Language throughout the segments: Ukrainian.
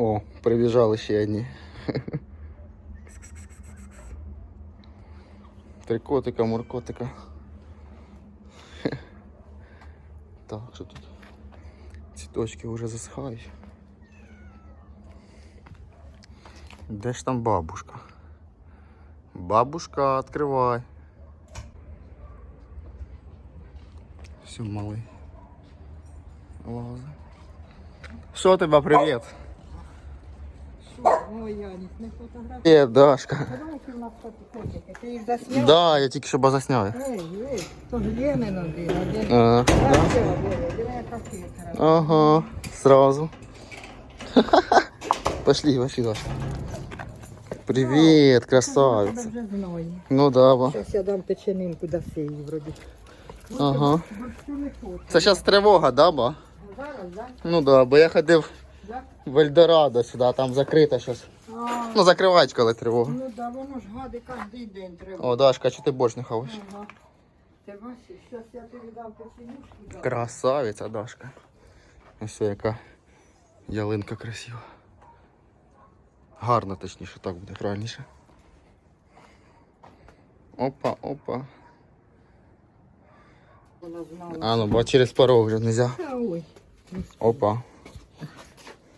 О, прибіжали ще одні. Три котика, муркотика. Так, що тут? Цвіточки вже засихають. Де ж там бабушка? Бабушка, відкривай. Все, малий. Лаза. Що тебе, привіт? Ой, Яніс, не фотографуй. Привіт, Дашка. Нас. Ти їх засняв? Да, я тільки що базасняв. Ей, ей, то ж Ленин один, один. Ага. Яка хитра. Ага, сразу. Пошли, пошли, Тебе красавица. вже знаю. Ну да, ба. Зараз я дам печенинку до сиї, вроді. Ага. Борщу не хочу. Це зараз тривога, да, ба? Зараз, да? Ну да, бо я ходив? В Ельдорадо сюди, там закрито щось. А, Ну, закривають, коли тривога. ну да, воно ж гади кожен день треба. О, Дашка, чого ти борщ не хаваєш? Ага. Ти бачиш, зараз я тобі дам печенюшку. дам. Красавиця, Дашка. Ось яка ялинка красива. Гарно, точніше, так буде правильніше. Опа, опа. Вона знала. А, ну, бо через порог вже нельзя. Та ой. Опа.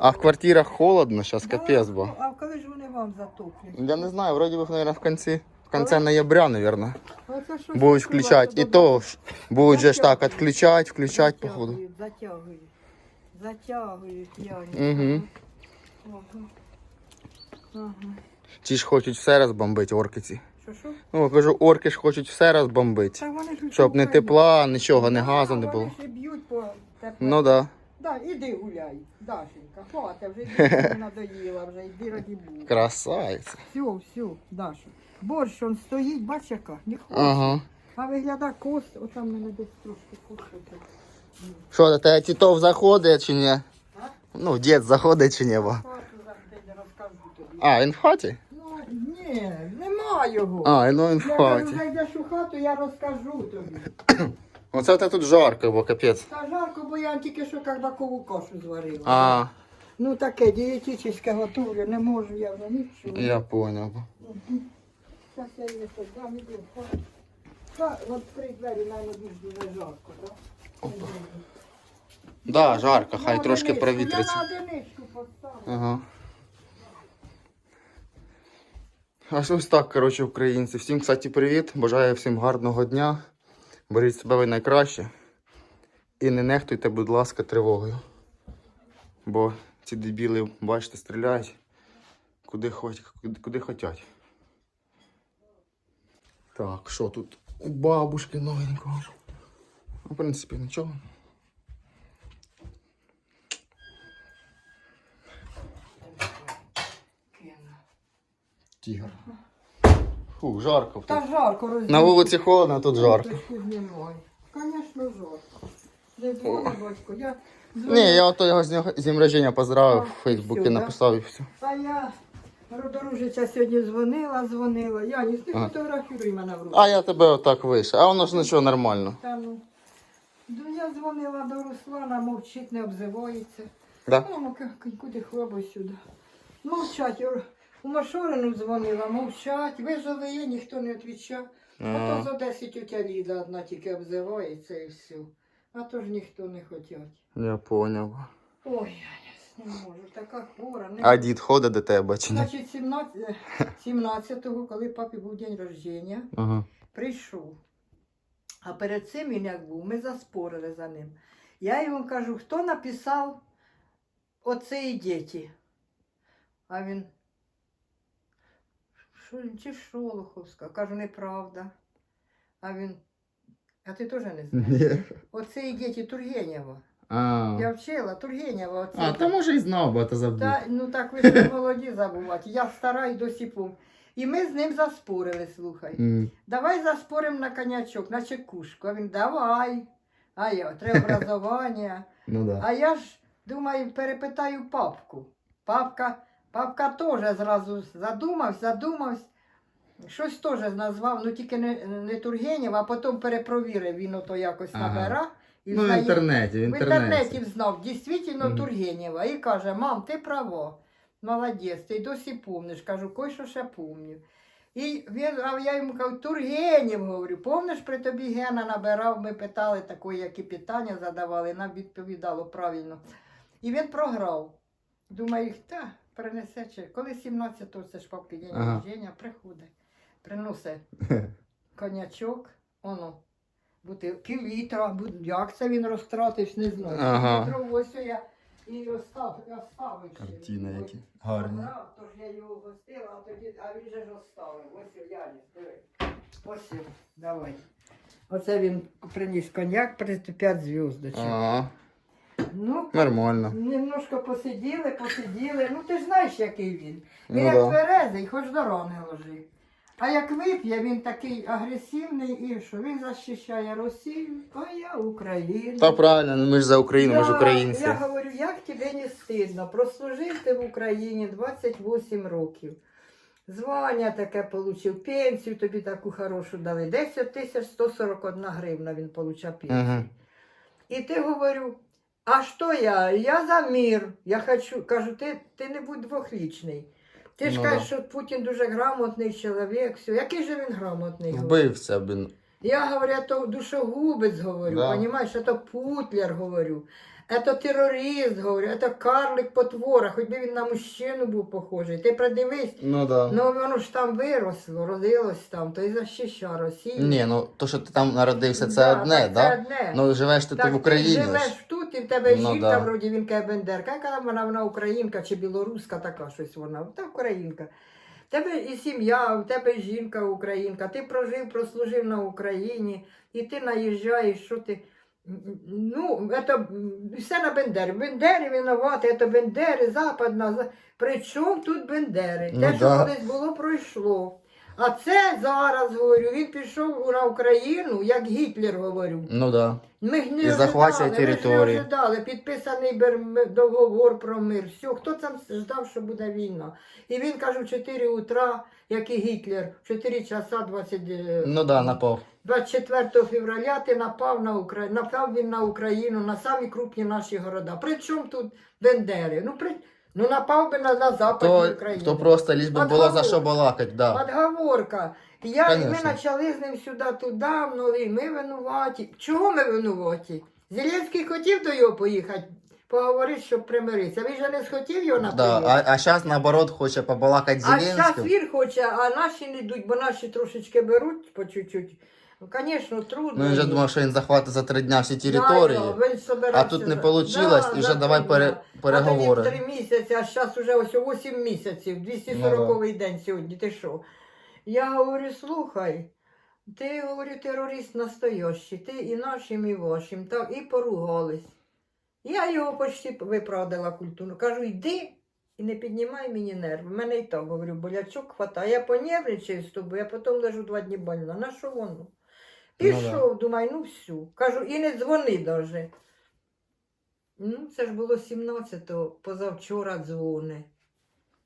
А в квартирах холодно, зараз капець, бо. А коли ж вони вам затоплять? Я не знаю, вроде бы, наверное, в конце, в конце ноября, наверное, Оце що будут ж включать. И то ж будут же ж так отключать, включать, походу. Затягують, затягують. Яні. Угу. Ага. Ті ж хочуть все розбомбити, орки ці. Що, що? Ну, кажу, орки ж хочуть все розбомбити. Щоб не тепла, нічого, не газу не було. Вони ж б'ють по тепло. Ну да. Да, іди гуляй, Дашенька, хвата, вже дітей надоїла, вже йди раді Богу. Красавиця. Все, все, Даша. Борщ он стоїть, бач яка, не хоче. Ага. А вигляда кост, отам мене десь трошки кошти. Що, до тебе тітов заходить чи ні? Ну, дід заходить чи ні, бо. Хату завжди не розкажу тобі. А, він в хаті? Ну, ні, нема його. А, ну він в Я кажу, хаті. зайдеш у хату, я розкажу тобі. Оце те тут жарко, бо капець. Та жарко, бо я тільки що кабакову кашу зварила. А, Ну таке дієтичне готовлю, не можу я вже нічого. я понял. Зараз я її тут дам, іду. От три двері, навіть більш дуже жарко, так? Да, жарко, хай трошки провітриться. Я на одиничку поставлю. Ага. А ж ось так, коротше, українці. Всім, кстати, привіт. Бажаю всім гарного дня. Беріть себе ви найкраще. І не нехтуйте, будь ласка, тривогою. Бо ці дебіли, бачите, стріляють куди, хоч, куди, куди хотять. Так, що тут у бабушки новенького? Ну, В принципі, нічого. Тігр. Фу, жарко. тут. Та жарко розділити. На вулиці холодно, а тут жарко. Звісно, жарко. Не дзвони, батько. Я Ні, я ото його з нього- з днем рождення поздравив, в Фейсбуці написав і все. А я родоружиця сьогодні дзвонила, дзвонила. Я не Ага. фотографіруй мене в руку. А я тебе отак вийшов. А воно ж нічого нормально. Та ну. Ну, я дзвонила до Руслана, мовчить, не обзивається. Да? Ну, ну, куди хлоба сюди. Мовчать. У Машорину дзвонила, мовчать. Є, ніхто не відповідає. А то за 10 тетя Ліда одна тільки обзивається і все. А то ж ніхто не хотять. Я поняв. Ой, я не можу, така хвора. Не... А дід ходить до тебе чи ні? Значить, 17, 17-го, коли папі був день рождення, Ага. прийшов. А перед цим він як був, ми заспорили за ним. Я йому кажу, хто написав оце і діти? А він. Що, чи Шолоховська? Кажу, неправда. А він. А ти теж не знаєш? Оце і діти Тургенєва. А, Я вчила, Тургенєва. Оце. а то може і знав, бо ти забув. Та, ну так ви ж молоді забувати. Я стара і досі помню. І ми з ним заспорили, слухай. М. Давай заспоримо на конячок, на чекушку. А він давай. А я, треба образування. Ну да. А я ж думаю, перепитаю папку. Папка, папка теж зразу задумався, задумався. Щось теж назвав, ну тільки не, не Тургенєв, а потім перепровірив, він ото якось Ага. набира. І Ну, в інтернеті, в в інтернеті. інтернеті знав, дійсно Мгм. Тургенєва. І каже, мам, ти право, молодець, ти досі помниш. Кажу, кой що ще помню. І він, а я йому кажу, Тургенєв, говорю, помниш, при тобі Гена набирав, ми питали такої, які питання задавали, нам відповідало правильно. І він програв. Думаю, та, принесе чи. Коли 17-го, це ж папки день Ага. народження, приходить, приносить конячок, оно, бути пів літра, бу- як це він розтратив, не знаю. Ага. Пів літра, ось я і розставив. ще. Картина які гарні. Забрав, Тож я його гостила, а тоді, а він же ж розставив. Ось Яніс, диви. Ось давай. Оце він приніс коньяк, при 5 зв'язочок. Ага, Ну, нормально. немножко посиділи, посиділи. Ну ти ж знаєш, який він. Він Ну як да. тверезий, хоч до рани ложи. А як вип'є, він такий агресивний і що він захищає Росію, а я Україну. Та правильно, ну ми ж за Україну, ми ж українці. Я говорю, як тобі не стидно? Прослужив ти в Україні 28 років. Звання таке получив, пенсію тобі таку хорошу дали. 10 тисяч 141 гривна він получав пенсію. Угу. І ти говорю, а що я? Я за мир. Я хочу, кажу, ти, ти не будь двохлічний. Ти ж Ну кажеш, да. що Путін дуже грамотний чоловік. Все. Який же він грамотний? говорю? Вбивця, блін. Я говорю, то душогубець говорю, Да. а то путлер говорю. Это терорист, говорю, это карлик потвора, хоч би він на мужчину був похожий. Ти придивись, Ну да. ну воно ж там виросло, родилось там, то і захища Росію. Ні, ну то, що ти там народився, це Да, одне, так, да? Це одне. Ну живеш ти, ти в Україні. Ти ж. живеш тут, і в тебе Ну, жінка, да. вроді він каже бендерка. Яка вона, вона українка чи білоруска, така щось вона. Та українка. В тебе і сім'я, в тебе жінка українка, ти прожив, прослужив на Україні, і ти наїжджаєш, що ти. Ну, это все на Бендері. Бендери винувати, це Бендери, Западна. За- Причому тут Бендери? Ну, Те, що да. колись було, пройшло. А це зараз говорю, він пішов на Україну, як Гітлер говорю. Ну да. Ми ж не І захвачує ожидали, ми території. не ожидали, підписаний бер- договор про мир. Все, хто там ждав, що буде війна? І він каже, в 4 утра, як і Гітлер, в 4 часа 20, е, Ну да, напав. 24 февраля ти напав на Україну, напав він на Україну, на самі крупні наші города. Причому тут Бендери? Ну, при... ну напав би на, на Западну То, Україну. то просто ліж би було за що балакать, да. Отговорка. Я, і ми почали з ним сюди туди, в нові, ми винуваті. Чого ми винуваті? Зеленський хотів до його поїхати, поговорити, щоб примиритися. Він же не схотів його на Да. А, а зараз наоборот хоче побалакати з А зараз він хоче, а наші не йдуть, бо наші трошечки беруть по чуть-чуть. Ну, звісно, трудно. Ну він вже думав, що він захватить за три дня всі території. Да, да, він собирався А тут не за- получилось, і вже за давай три пере- дня. переговори. А тоді три місяці, а зараз вже ось 8 місяців, 240-й день сьогодні, ти що? Я говорю, слухай, ти, говорю, терорист настоящий, ти і нашим, і вашим, так, і поругались. Я його почти виправдала культурно. Кажу, йди і не піднімай мені нерви. В мене і так, говорю, болячок хватає. Я понервничаю з тобою, я потім лежу два дні больна. На що воно? Пішов, думаю, ну всю. Кажу, і не дзвони даже. Ну, це ж було 17-го, позавчора дзвони.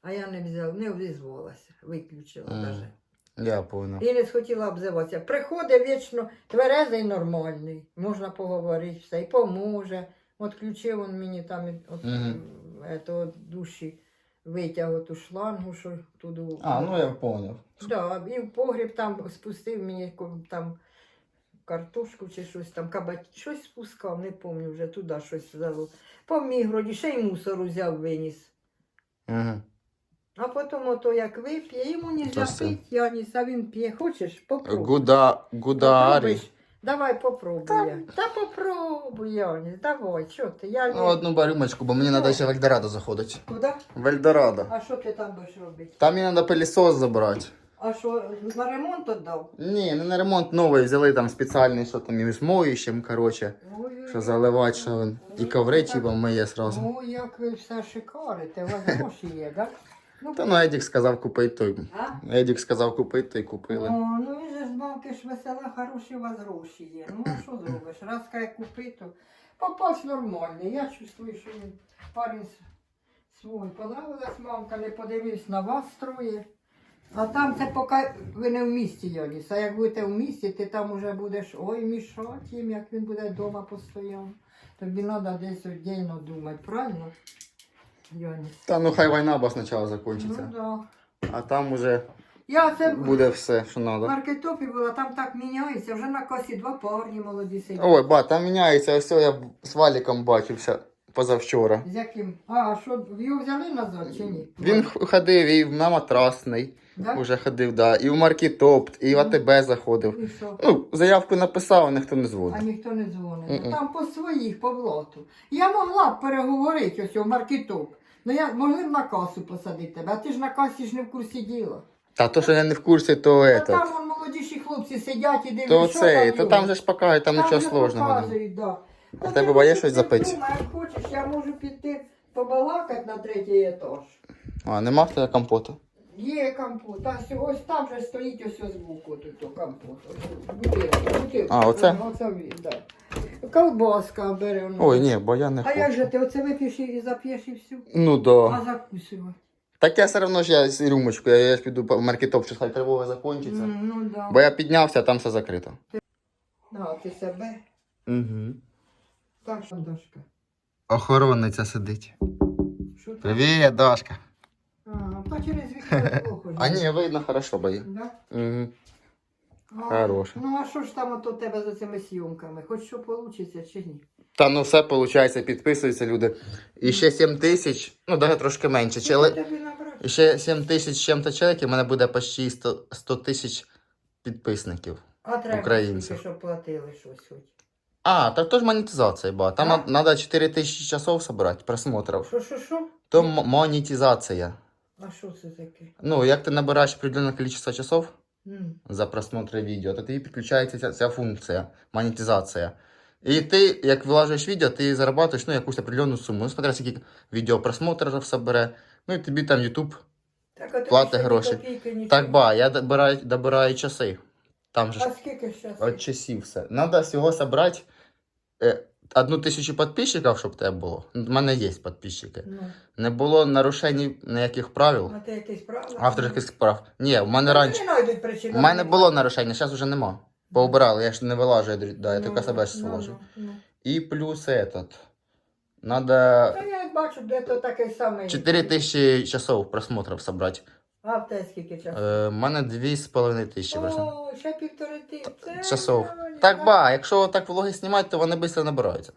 А я не взяла, не обізвалася, виключила Мгм. даже. Я понял. І не схотіла обзиватися. Приходить вічно тверезий нормальний, можна поговорити, все, і поможе. От ключив він мені там от, Мгм. ето, душі, витяг ту шлангу, що туди. А, ну я понял. Да, і в погріб там спустив мені там картошку чи щось там, кабать, щось спускав, не пам'ятаю вже туди щось взяло. Поміг вроді, ще й мусор узяв, виніс. Угу. А потім ото як вип'є, йому не запить, Яніс, а він п'є. Хочеш? Попробуй. Гуда, Гударі. Давай попробуй. я. Та попробуй, Яніс, давай, що ти? Я Ну, одну барюмочку, бо мені треба ще в Ельдорадо заходити. Куди? В Ельдорадо. А що ти там будеш робити? Там мені треба пилісос забрати. А що, на ремонт віддав? Ні, не на ремонт новий, взяли там спеціальний, що там із моющим, коротше, що заливати, що він і коври типу миє сразу. Ну, як ви все шикарите, у вас гроші є, так? Ну, Та ну Едік сказав купити той. а? Едік сказав купити, то й купили. О, ну він же ж бабки ж весела, хороші у вас гроші є. Ну а що зробиш? Раз кай купи, то попасть нормальний. Я чувствую, що він парень с- свій. Понравилась мамка, не подивився на вас троє. А там це поки ви не в місті, Йоніс. А як будете в місті, ти там уже будеш ой мішати їм, як він буде вдома постійно. Тобі треба десь віддільно думати, правильно? Йоніс. Та ну хай війна бо спочатку Ну закінчиться. да. А там уже Я це буде все, що в треба. маркетопі була, там так міняється, вже на касі два парні молоді сидять. Ой, ба, там міняється, ось я з Валіком бачився позавчора. З яким? А, що, його взяли назад чи ні? Він ходив і на матрасний, Да? уже ходив, да, і в маркетопт, і в АТБ заходив. І що? Ну, заявку написав, а ніхто не А дзвонив. ніхто не дзвонить. Мгм. Там по своїх, по блату. Я могла б переговорити ось у маркетоп. Ну я могли б на касу посадити тебе, а ти ж на касі ж не в курсі діла. Та то, що я не в курсі, то Та этот. там вон, молодіші хлопці сидять і дивляться, То що там то там же ж покажуть, там нічого вже сложного. немає. показують, да. А в тебе хочеш, щось ти запити? Я можу піти побалакати на третій етаж. А, нема в тебе компоту? Є компот. А ось- ось там же стоїть ось збоку тут о, компот. Ось бутилка, бутилка. А, оце? Оце він, да. Колбаска бере. ну. Ой, ні, бо я не А як хочу. же ти оце вип'єш і зап'єш і все? Ну А да. закусувати? Так я все одно ж я з рюмочкою, я ж піду по маркетоп, що хай тривога закінчиться. М, Ну да. Бо я піднявся, а там все закрито. А, ти себе. Угу. Так, що, Дашка? Охоронниця сидить. Що там? Привіт, Дашка. А, та через вікно. А ні, видно хорошо, бої. Да? Угу. А, Хороше. Ну а що ж там от у тебе за цими зйомками? Хоч що вийде чи ні? Та ну все виходить, підписуються люди. І ще 7 тисяч, ну навіть трошки менше. Тобі набрати. І ще 7 тисяч з чим-то чоловіків, у мене буде почти 100, 100 тисяч підписників. А треба Українців. щоб платили щось хоч. А, так то ж монетизація, ба. Там А? треба 4 тисячі часов собрати, просмотрів. Що, що, що? То м- монетизація. А що це таке? Ну, як ти набираєш определенне кількість часов М. за просмотр відео, то тобі підключається ця, ця функція, монетизація. І ти, як вилажуєш відео, ти заробляєш ну, якусь определенну суму. Ну, смотря скільки відео просмотрів собере. Ну і тобі там YouTube. Так, а тобі Плати ще ні гроші. копійки, нічого. Так, ба, я добираю, добираю часи. Там же ж А скільки зараз? от часів все. Надо всього собрати одну тисячу підписчиків, щоб тебе було. У мене є підписчики. Ну, Не було нарушень ніяких правил, а ти якийсь прав? авторських справ. Ні, в мене раніше. Не знайдуть причину. У мене було нарушення, зараз вже нема. Поубирали, я ж не вилажу, я, да, я тільки себе ж ну, вилажу. ну, ну. І плюс этот. Надо Та я бачу, де то такий самий. 4 тисячі часов просмотрів собрати. А в те скільки часу? Е, У мене 2,5 тисячі просто. О, ще півтори тисячі. часов. Так ба, якщо так влоги знімати, то вони швидко набираються.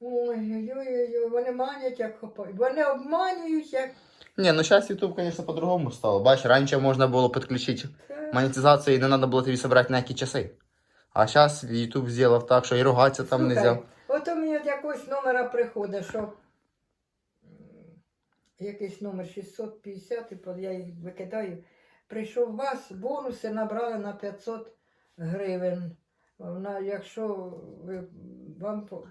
Ой-ой-ой, вони манять як хопають. Вони обманюють як. Ні, ну зараз YouTube, звісно, по-другому стало. Бачиш, раніше можна було підключити монетизацію і не треба було тобі збирати на які часи. А зараз YouTube зробив так, що і ругатися там не можна. От у мене від якогось номера приходить, що якийсь номер 650, і я їх викидаю. Прийшов вас, бонуси набрали на 500 гривень. На, якщо ви, вам по,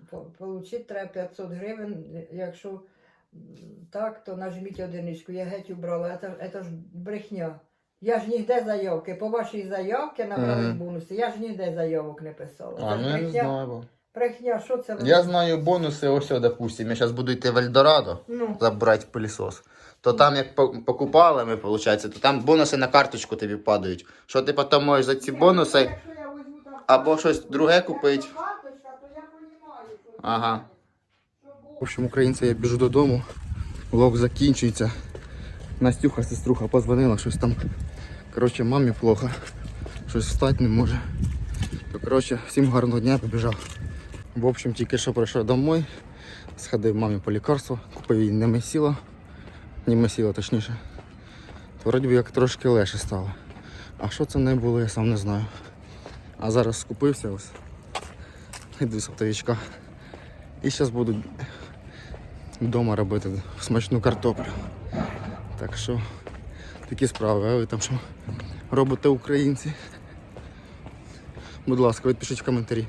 треба 500 гривень, якщо так, то нажміть одиничку. Я геть убрала. Це, це ж брехня. Я ж ніде заявки. По вашій заявці набрали Мгм. бонуси. Я ж ніде заявок не писала. А, Це ж ну не брехня. Брехня, що це? Я знаю бонуси, ось, о, допустим, я зараз буду йти в Ельдорадо Ну, забрати пилісос. То там, як по- покупали ми, виходить, то там бонуси на карточку тобі падають. Що ти потім можеш за ці бонуси якщо я візьму там або щось друге купити. карточка, то я понімаю, що Ага. В общем, українці, я біжу додому. Влог закінчується. Настюха, сеструха, позвонила, щось там. Коротше, мамі плохо. Щось встати не може. То, коротше, всім гарного дня побіжав. В общем, тільки що прийшов домой. Сходив мамі по лікарству, купив їй немесіло. Немесіло, точніше. То вроді би як трошки легше стало. А що це не було, я сам не знаю. А зараз скупився ось. Іду з оптовичка. І зараз буду вдома робити смачну картоплю. Так що Такі справи, а ви там що робите українці? Будь ласка, відпишіть в коментарі.